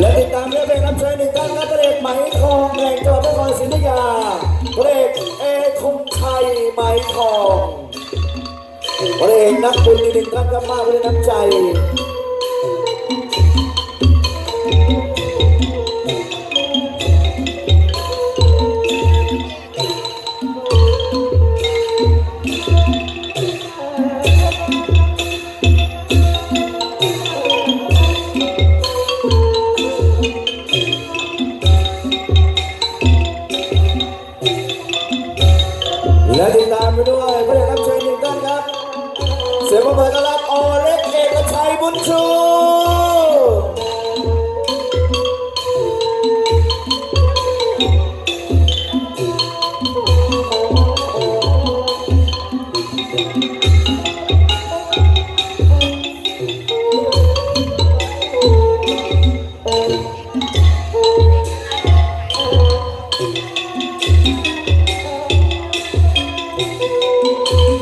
และติดตามเรื่องเพลงรับเชิญหนึ่งท่านนักเรียนไหมทองแห่งจังหวัดนครศรีธรรมราชพระเอกเอคงชัยไหมทองพระเอกนักบุญอีกหนึ่งท่านก็มากด้วยน้ำใจ บุญชู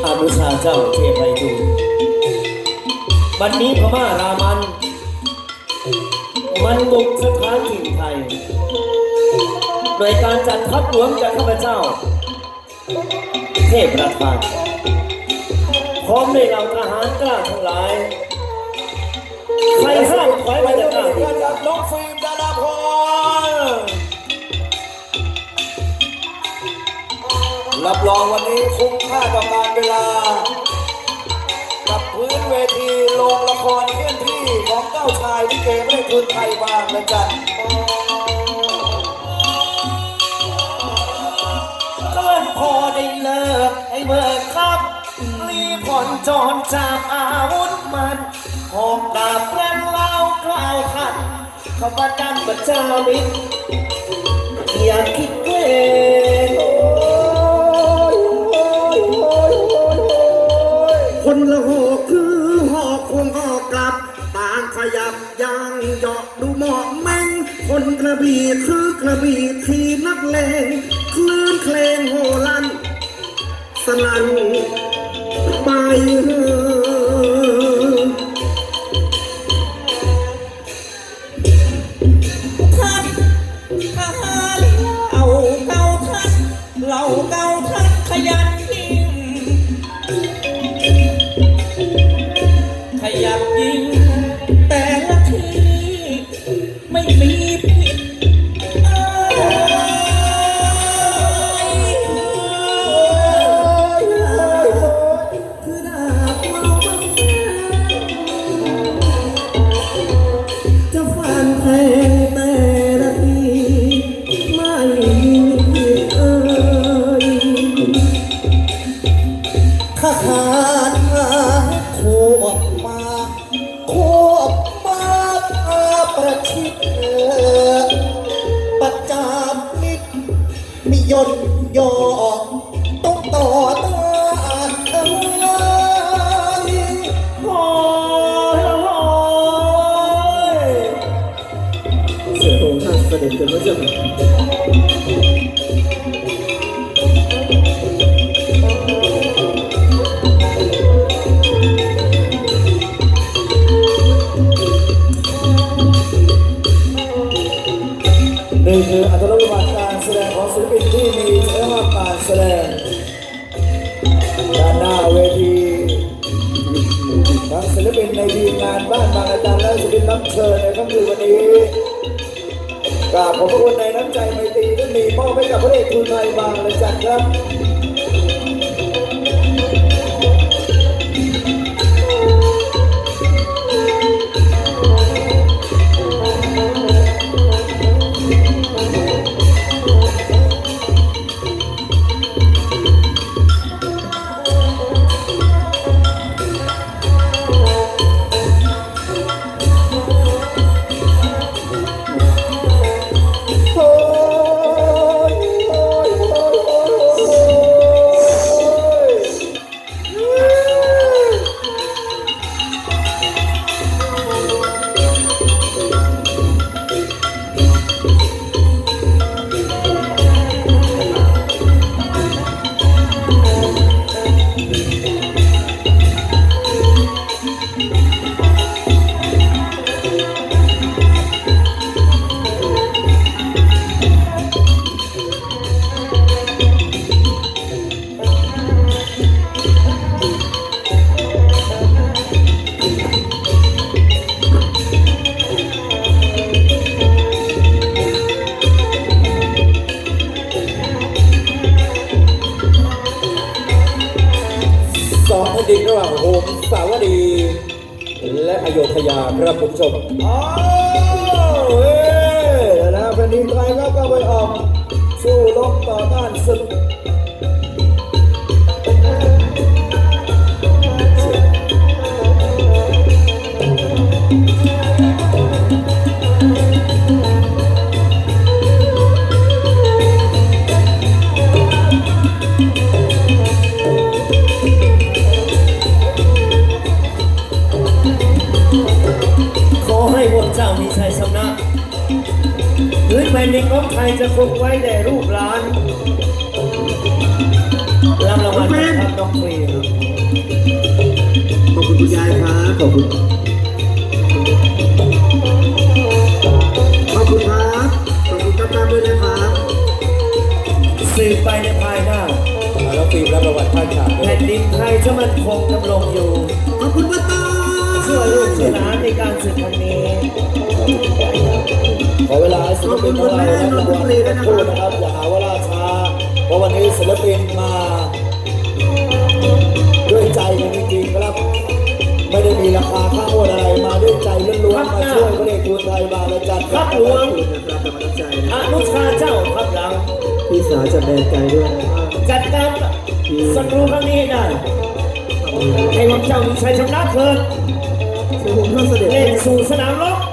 อาบุชาเจ้าเทพไพฑูรย์ วันนี้พม่ารามัน มันบุกสถานถิ่นไทย โดยการจัดทัพหลวงจากข้าพเจ้า เทพประธานพร้อมด้วยเหล่าทหารกล้าทั้งหลาย ใครห้ามถอยไปมาจากหน้ากัดินกับน้องฟิล์มดาราพรรับรองวันนี้คุ้มค่าต่อการเวลา พื้นเวทีโรงละครเคลื่อนที่ของเจ้าชายที่เกไม่ได้ทุนไทยบางนะจ๊ะเกินพอได้เลิกไอ้เบิกครับรีผ่อนจอนจากอาวุธมันหอกดาบแรงเล่ากล่าวขันเขาประจันบัจจามิตรอย่าคิด ดูเม่งคนกระบี่คือกระบี่ทีนักเลงคลื่นเพลงโหลันสนั่นไปเอ่ยทัพทหารเหล่าเก่าทัพเหล่าเก่าทัพขยันยิง ขยับยิง ม่มีผิดเอ้ยคือดาบเมาบังแม่จะฟันแทงแต่รีไม่มีผิดเอ่ยทหารมาค น ที่มีศักยภาการแสดงด้านหน้าเวทีทั้งศิลปินในทีมงานบ้านบางอาจารย์และศิลปินรับเชิญในค่ำคืนวันนี้กราบขอบพระคุณในน้ำใจไมตรีที่มีมอบให้กับพระเอกคุณไทยบางละจันครับ สาวดี และอโยธยาครับคุณผู้ชมอ้าวเฮ้ยแล้วแผ่นดินไทยครับก็ไปออก สู้รบต่อต้านศึก จะคงไว้แด่รูปหลานรับรางวัลนะครับน้องฟรีครับขอบคุณคุณยายครับขอบคุณขอบคุณครับขอบคุณกำลังด้วยนะครับสืบไปในภายหน้าแล้วฟิล์มรับรางวัลท่านฉากด้วยแผ่นดินไทยจะมั่นคงดำรงอยู่ ขอบคุณป้าตา เพื่อลูกเพื่อหลานในการสืบครั้งนี้ขอเวลาให้ศิลปินของเรารับรางวัลสักครู่นะครับอย่าหาว่าล่าช้าเพราะวันนี้ศิลปินมา ด้วยใจกันจริงๆครับ ไม่ได้มีราคาค่าโอนอะไรมาด้วยใจล้วนๆมาช่วยพระเอกคุณไทยมาแล้วจัดครับหลวงนะครับกำลังใจนะอนุชาเจ้าครับหลังพี่สาวจะแบนใจด้วยนะครับจัดการศัตรูครั้งนี้ให้ได้ให้พวกเจ้ามีชัยชนะเถิด เชิญผมเข้าเสด็จเล่นสู่สนามรบ